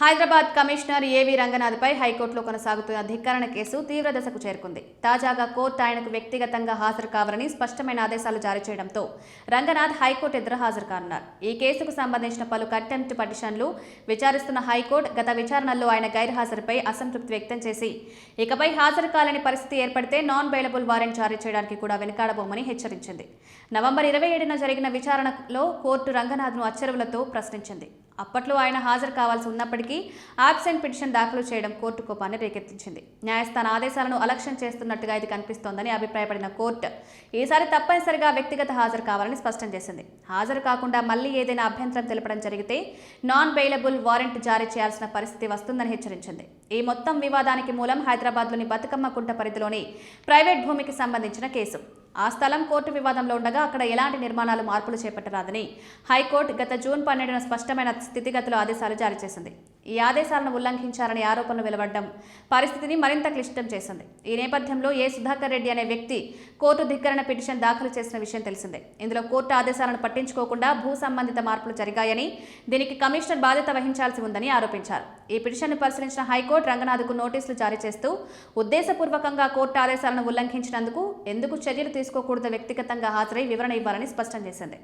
Hyderabad commissioner ఏవి రంగనాథ్పై హైకోర్టులో కొనసాగుతున్న ధిక్కరణ కేసు తీవ్ర దశకు చేరుకుంది. తాజాగా కోర్టు ఆయనకు వ్యక్తిగతంగా హాజరు కావాలని స్పష్టమైన ఆదేశాలు జారీ చేయడంతో రంగనాథ్ హైకోర్టు ఎదురు హాజరు కానున్నారు. ఈ కేసుకు సంబంధించిన పలు కంటెంప్ట్ పిటిషన్లు విచారిస్తున్న హైకోర్టు గత విచారణల్లో ఆయన గైర్హాజరుపై అసంతృప్తి వ్యక్తం చేసి ఇకపై హాజరు కాలేని పరిస్థితి ఏర్పడితే నాన్ బెయిలబుల్ వారెంట్ జారీ చేయడానికి కూడా వెనుకాడబోమని హెచ్చరించింది. నవంబర్ ఇరవై ఏడున జరిగిన విచారణలో కోర్టు రంగనాథ్ను అచ్చరువులతో ప్రశ్నించింది. అప్పట్లో ఆయన హాజరు కావాల్సి ఉన్నప్పటికీ ఆబ్సెంట్ పిటిషన్ దాఖలు చేయడం కోర్టు కోపాన్ని రేకెత్తించింది. న్యాయస్థాన ఆదేశాలను అలక్ష్యం చేస్తున్నట్టుగా ఇది కనిపిస్తోందని అభిప్రాయపడిన కోర్టు ఈసారి తప్పనిసరిగా వ్యక్తిగత హాజరు కావాలని స్పష్టం చేసింది. హాజరు కాకుండా మళ్ళీ ఏదైనా అభ్యంతరం తెలపడం జరిగితే నాన్ బెయిలబుల్ వారెంట్ జారీ చేయాల్సిన పరిస్థితి వస్తుందని హెచ్చరించింది. ఈ మొత్తం వివాదానికి మూలం హైదరాబాద్లోని బతుకమ్మ కుంట పరిధిలోని ప్రైవేట్ భూమికి సంబంధించిన కేసు. ఆ స్థలం కోర్టు వివాదంలో ఉండగా అక్కడ ఎలాంటి నిర్మాణాలు మార్పులు చేపట్టరాదని హైకోర్టు గత జూన్ పన్నెండున స్పష్టమైన స్థితిగతుల ఆదేశాలు జారీ చేసింది. ఈ ఆదేశాలను ఉల్లంఘించారనే ఆరోపణలు వెలువడ్డం పరిస్థితిని మరింత క్లిష్టం చేసింది. ఈ నేపథ్యంలో ఏ సుధాకర్ రెడ్డి అనే వ్యక్తి కోర్టు ధిక్కరణ పిటిషన్ దాఖలు చేసిన విషయం తెలిసిందే. ఇందులో కోర్టు ఆదేశాలను పట్టించుకోకుండా భూ సంబంధిత మార్పులు జరిగాయని దీనికి కమిషనర్ బాధ్యత వహించాల్సి ఉందని ఆరోపించారు. ఈ పిటిషన్ను పరిశీలించిన హైకోర్టు రంగనాథ్కు నోటీసులు జారీ చేస్తూ ఉద్దేశపూర్వకంగా కోర్టు ఆదేశాలను ఉల్లంఘించినందుకు ఎందుకు చర్యలు తీసుకోకూడదో వ్యక్తిగతంగా హాజరై వివరణ ఇవ్వాలని స్పష్టం చేసింది.